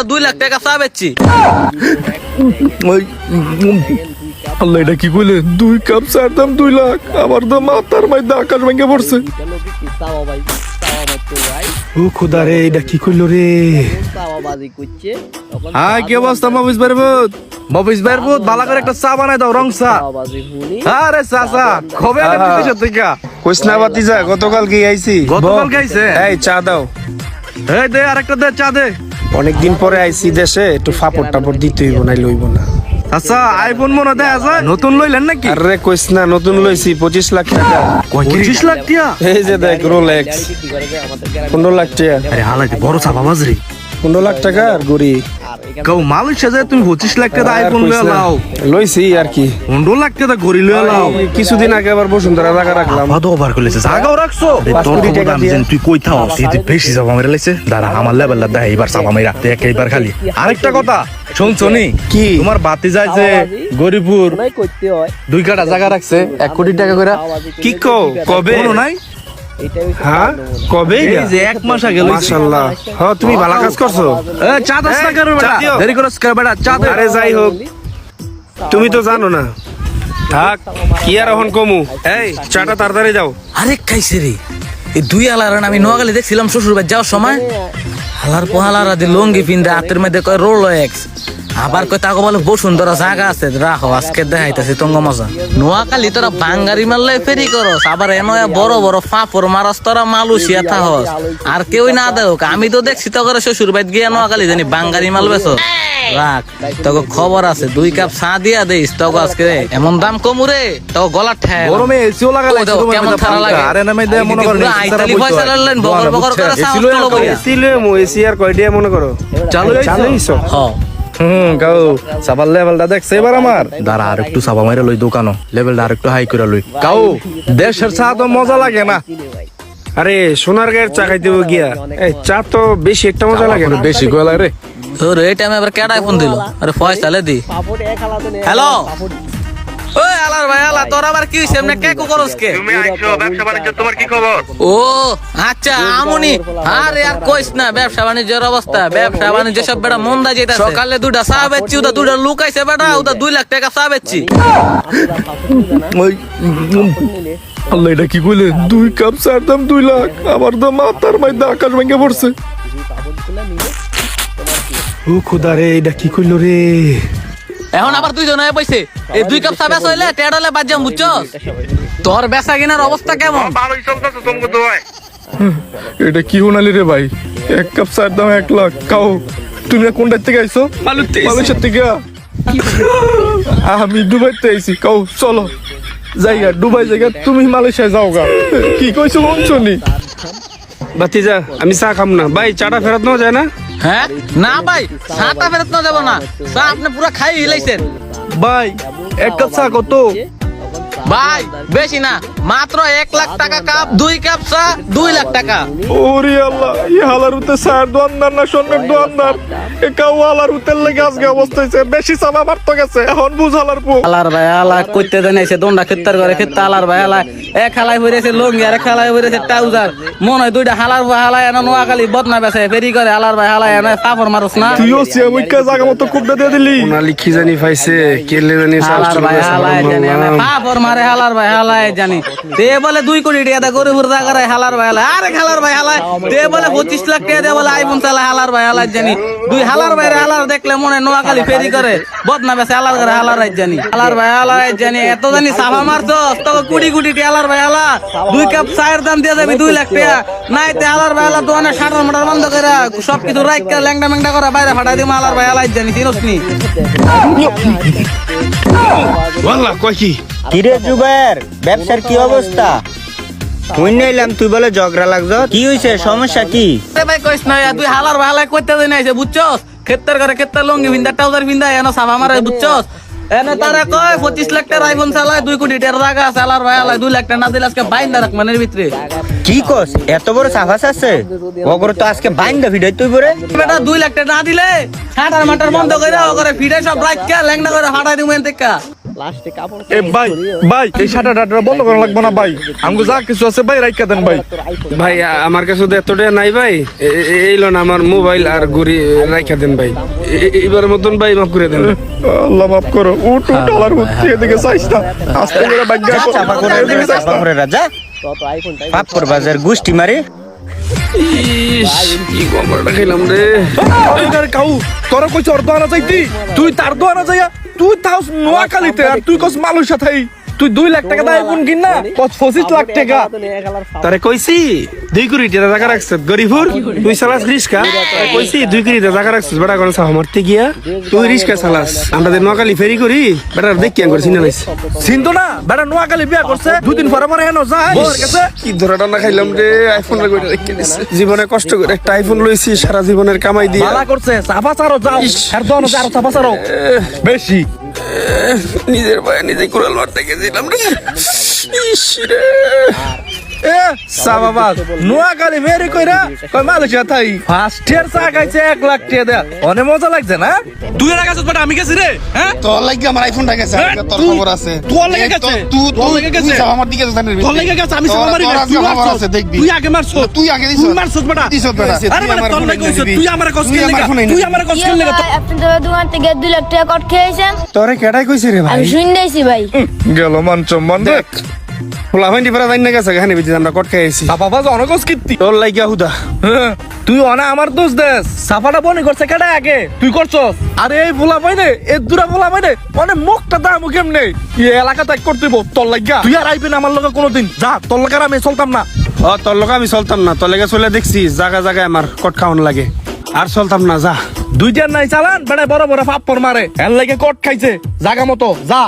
ওটা দুই লাখ টাকা চা বেচছি। ওই আল্লাহ এটা কি কইলে? দুই কাপ চার দাম দুই লাখ। আমার তো মাথার মধ্যে আকাশ ভেঙে পড়ছে। ও খোদা রে এটা কি কইলো রে? হাই কি অবস্থা মফিস বারবুত মফিস বারবুত ভালো করে একটা চা বানাই দাও রং চা। আরে চাচা কবে আগে বিদেশ থেকে। কৃষ্ণা বাতি গতকাল কি আইছি। গতকাল গাইছে এই চা দাও। এই দে আরেকটা দে চা দে। অনেকদিন পরে আইসি দেশে একটু ফাপড় টাপড় দিতে হইব না লইব না। আচ্ছা আইফোন মনে দেয় আছে? নতুন লইলেন নাকি? আরে না নতুন লইছি পঁচিশ লাখ টাকা। পঁচিশ লাখ টিয়া? এই যে দেখ রোলেক্স পনেরো লাখ টাকা আরে হালাকি বড় চাপা বাজরি। পনেরো লাখ টাকা আর গড়ি। কেউ মালয়েশিয়া যায় তুমি পঁচিশ লাখ টাকা আইফোন কইস লাও লইছি আর কি। পনেরো লাখ টাকা ঘড়ি লইয়া লাও কিছুদিন আগে আবার বসুন্ধরা টাকা রাখলাম। আধো ওভার করেছে। জাগাও রাখছো। তোর খবর আমি জানি, তুই কই থাও? তুই বেশি চাপা মেরে লাইছে দাঁড়া আমার লেভেল দেখ এইবার চাপা মেরা দেখ এইবার খালি। আরেকটা কথা শুনছো নি কি? তোমার বাতি যায় যে গরিপুর দুই কাটা জায়গা রাখছে এক কোটি টাকা করে। কি কো কবে? নাই? হ্যাঁ? কবে যে এক মাস আগে মাশাআল্লাহ হ্যাঁ তুমি ভালো কাজ করছ? এ, চা দাস না করো বেটা? দেরি করো বেটা চা আরে যাই হোক। তুমি তো জানো না। থাক কি আর এখন কমু? এই চাটা তাড়াতাড়ি যাও আরে খাইছে রে। এই দুই আলার আমি নোয়াখালী দেখছিলাম শ্বশুর বাড়ি যাওয়ার সময়। হালার পোহালার আদি লঙ্গি পিন্দে হাতের মধ্যে কয় রোল এক্স আবার কয় তাকে বলে বসুন্ধরা জায়গা আছে রাখো আজকে দেখাইতেছি তঙ্গ মজা। নোয়াখালী তোরা বাঙ্গারি মারলে ফেরি করস আবার এনো বড় বড় ফাপর মারস তোরা মালুসিয়া থাহস। আর কেউই না দেখ আমি তো দেখছি তো করে শ্বশুর বাড়ি গিয়ে নোয়াখালী জানি বাঙ্গারি মাল বেছো রাখ তোকে খবর আছে দুই কাপ চা দিয়া দিস তোকে আজকে এমন দাম কমুরে তোকে গলা ঠেয়। গরমে এসিও লাগা লাগছে কেমন থারা লাগে। আরে নামে দে মনে করো আইতালি পয়সা লালেন, বগর বগর করে এসি বইয়া। এসি এসি আর কয়ডিয়া মনে করো? চালু হইছো? চালুইছো হ। হুম কাউ সাবাল লেভেলটা দেখছে এবার আমার। দাঁড়া আর একটু চাপা মাইরা লই দোকানো লেভেলটা আর একটু হাই করে লই। কাউ দেশের চা তো মজা লাগে না। আরে সোনার গায়ের চা খাইতে গিয়া। এই চা তো বেশি একটা মজা লাগে না। বেশি গলা রে। তোর এই টাইমে আবার কেডাই ফোন দিল? আরে পয়সা তাহলে দি হ্যালো? ওই আলার ভাই আলা তোর আবার কি হইছে? এমনি কে করস কে? তুমি আইছো ব্যবসা বাণিজ্য তোমার কি খবর? ও আচ্ছা আমনি। আরে আর কইস না ব্যবসা বাণিজ্যের অবস্থা ব্যবসা বাণিজ্য সব বেটা মন্দা যেটা সকালে দুইটা চা বেচছি ওটা দুইটা লুকাইছে বেটা ওটা দুই লাখ টাকা চা বেচছি। ওই আল্লাহ এটা কি কইলে দুই কাপ চার দাম দুই লাখ আমার তো মাথার মধ্যে আকাশ ভেঙে পড়ছে। ও খোদা রে এটা কি কইলো রে? এখন আবার দুইজন হয়ে পয়সে এই দুই কাপ চা বেচ হইলে টেডলে বাদ যাম বুঝছস তোর বেচা কেনার অবস্থা কেমন? এটা কি হোনালি রে ভাই? এক কাপ চার দাম এক লাখ। কাউ তুমি কোন কোনটা থেকে আইছো? মালয়েশিয়া। থেকে? আমি দুবাইতে আইছি। কাউ চলো। জায়গা দুবাই জায়গা তুমি মালয়েশিয়া যাও গা। কি কইছো শুনি বাতিজা আমি চা খাম না। ভাই চাটা ফেরত নেওয়া যায় না? হ্যাঁ? না ভাই চাটা ফেরত না যাব না। চা আপনি পুরো খাই হিলাইছেন। ভাই এক কাপ চা কত? ভাই বেশি না মাত্র এক লাখ টাকা কাপ দুই কাপ চা দুই লাখ টাকা। ওরে আল্লাহ। হালার উতে সার দোয়ান্দার না সন্ন্যের দোয়ান্দার। এ কাউ হালার উতের লেগে আজকে অবস্থা হয়েছে বেশি চাপা মারতে গেছে এখন বুঝ হালার পু। আলার ভাই আলা কইতে জানাইছে দন্ডা খেত্তার করে খেত্তা আলার ভাই আলা এক হালাই হইরেছে লঙ্গি আর এক হালাই হইরেছে ট্রাউজার। মনে হয় দুইটা হালার ভাই হালাই এনে নোয়াখালী বদনা বেছে ফেরি করে আলার ভাই হালাই এনে সাফর মারুস না? তুইও সিয়ামুইকা জায়গা মতো কুপটা দিয়ে দিলি। ওনালি কি জানি পাইছে কেলে জানি হালার ভাই হালাই জানি সাফর মারে হালার ভাই হালাই জানি। তে বলে দুই কোটি টাকা দা গরিবুর জায়গায় হালার ভাই হালাই আরে হালার ভাই হালাই তে বলে পঁচিশ লাখ টাকা দে বলে আইফোন চালা হালার ভাই হালাই জানি। দুই হালার ভাই হালার দেখলে মনে নোয়াখালী ফেরি করে বদনা বেছে হালার করে হালার রাজ জানি। হালার ভাই হালার রাজ জানি এত জানি সাফা মারছো তোকে কোটি কোটি টাকা হালার ভাই হালা দুই কাপ চায়ের দাম দিয়ে যাবি দুই লাখ টাকা। নাই তে হালার ভাই হালা দোকানে সাটার মাটার বন্ধ করে সব কিছু রাইক ল্যাংটা ম্যাংটা করে বাইরে ফাটাই দিম হালার ভাই হালাই জানি চিনস নি? ওয়াল্লাহ কয় কি? কিরে জুবের ব্যবসার কি অবস্থা? শুন তুই বলে ঝগড়া লাগছ? কি হয়েছে সমস্যা কি? ভাই কইস না তুই হালার ভাই হালাই কইতে দেন আইছে বুঝছস? ক্ষেত্রের করে ক্ষেত্রের লঙ্গি ভিন্দা ট্রাউজার ভিন্দা এনো সাবা মারে বুঝছস? এনে তারা কয় পঁচিশ লাখ আইফোন চালায় দুই কোটি জায়গা আছে হালার ভাই হালাই দুই লাখ টাকা না দিলে আজকে বাইন্দা রাখ মানের ভিতরে। কি কস? এত বড় সাফাস আছে? ওগর তো আজকে বাইন্দা ভিড়াই তুই বরে। বেটা দুই লাখ টাকা না দিলে ছাটার মাটার বন্ধ করে ও করে ফিডে সব রাখ ল্যাংনা করে ফাটাই দিবেন দেখা লাস্টে কাপড় এ ভাই ভাই এই শাটা টাটা বন্ধ করা লাগবে না ভাই। আমাকে যা কিছু আছে ভাই রাইখা দেন ভাই। ভাই আমার কাছে তো এত টাকা নাই ভাই। এই লোন আমার মোবাইল আর ঘড়ি রাইখা দেন ভাই। এবার মতন ভাই মাফ করে দেন। আল্লাহ মাফ করো উঠ উঠ আলার উঠছে এদিকে চাইস না। আস্তে করে ভাগ্য চাপা করে এদিকে চাইস না। করে রাজা পাপ বাজার গুষ্টি মারি। ইস, কি গমরটা খেলাম রে। আরে কাউ তোরা কইছ অর্ধ আনা যাইতি? তুই তার দো আনা যাইয়া তুই তাও নোয়াখালীতে আর তুই কস মালয়েশিয়া থাই তুই দুই লাখ টাকা দায় কোন কিন? না পঁচিশ লাখ টাকা। তারে কইছি দুই কোটি টাকা জায়গা রাখছিস গরিবুর তুই চালাস রিস্কা। তারে কইছি দুই কোটি টাকা জায়গা রাখছিস বেটা কোন সাহা মারতে গিয়া তুই রিস্কা চালাস আমরা নকালি ফেরি করি বেটা দেখ কি করে চিনে লাইছি চিন্তো না? বেটা নোয়াখালী বিয়া করছে দুদিন পরে পরে এনো যায়। কি ধরাটা না খাইলাম রে আইফোন দিছে। জীবনে কষ্ট করে একটা আইফোন লইছি সারা জীবনের কামাই দিয়ে। মালা করছে চাপা চারো যাও। আর দোনো যাও চাপা চারো। বেশি। নিজের পায়ে নিজে কুড়াল মারতে গেছিলাম রে। ইস রে। এ সাবাবাদ। নোয়াখালী মেরি কইরা কই মালয়েশিয়া থাই ফার্স্ট ইয়ার চা খাইছে এক লাখ টাকা দেয়া। অনেক মজা লাগছে না? তুই এর কাছে বেটা আমি গেছি রে হ্যাঁ? তোর লাগি আমার আইফোনটা গেছে হ্যাঁ, তোর তুই- খবর আছে। তোর লেগে গেছে? তুই তোর তুই গেছে? আমার দিকে জানিস। তোর লেগে গেছে আমি সামনে মারি তোর না, আজকে তুই মারছস। তুই আগে মারছস। তুই আগে দিছস। তুই মারছস বেটা। দিছস বেটা। আরে বেটা, তোর লেগে হইছে, তুই আমার কষ্ট তুই আমার ফোনে তুই আমার কষ্ট লেগে ভাই, আপনি তো দোকান থেকে দুই লাখ টাকা কট খেয়েছেন। তোরে কেডাই কইছে রে ভাই? আমি শুনতেছি ভাই। গেল মান সম্মান দেখ। ফুলা ভাইন্ডি পারা জানি না গেছে গাহানি বিজি আমরা কট খাইছি বাবা অনেক কীর্তি তোর লাগিয়া হুদা। হ্যাঁ, তুই অনা আমার দোষ দেস। সাফাটা বনি করছে কেডা আগে? তুই করছস? আরে এই ভোলা পাইনে এই দূরা ভোলা পাইনে অনেক মুখটা দাম কেমনে? এই এলাকা ত্যাগ করতে হইবো, তোর লাগিয়া। তুই আর আইবি না আমার লগে কোনোদিন। যা তোর লগে আর আমি চলতাম না। ও তোর আমি চলতাম না তোর লেগে চলে দেখছি জায়গা জায়গায় আমার কট খাওয়ান লাগে। আর চলতাম না যা। দুইটার নাই চালান বেড়া বড় বড় পাপ্পর মারে। এর লাগে কট খাইছে জাগা মতো যা।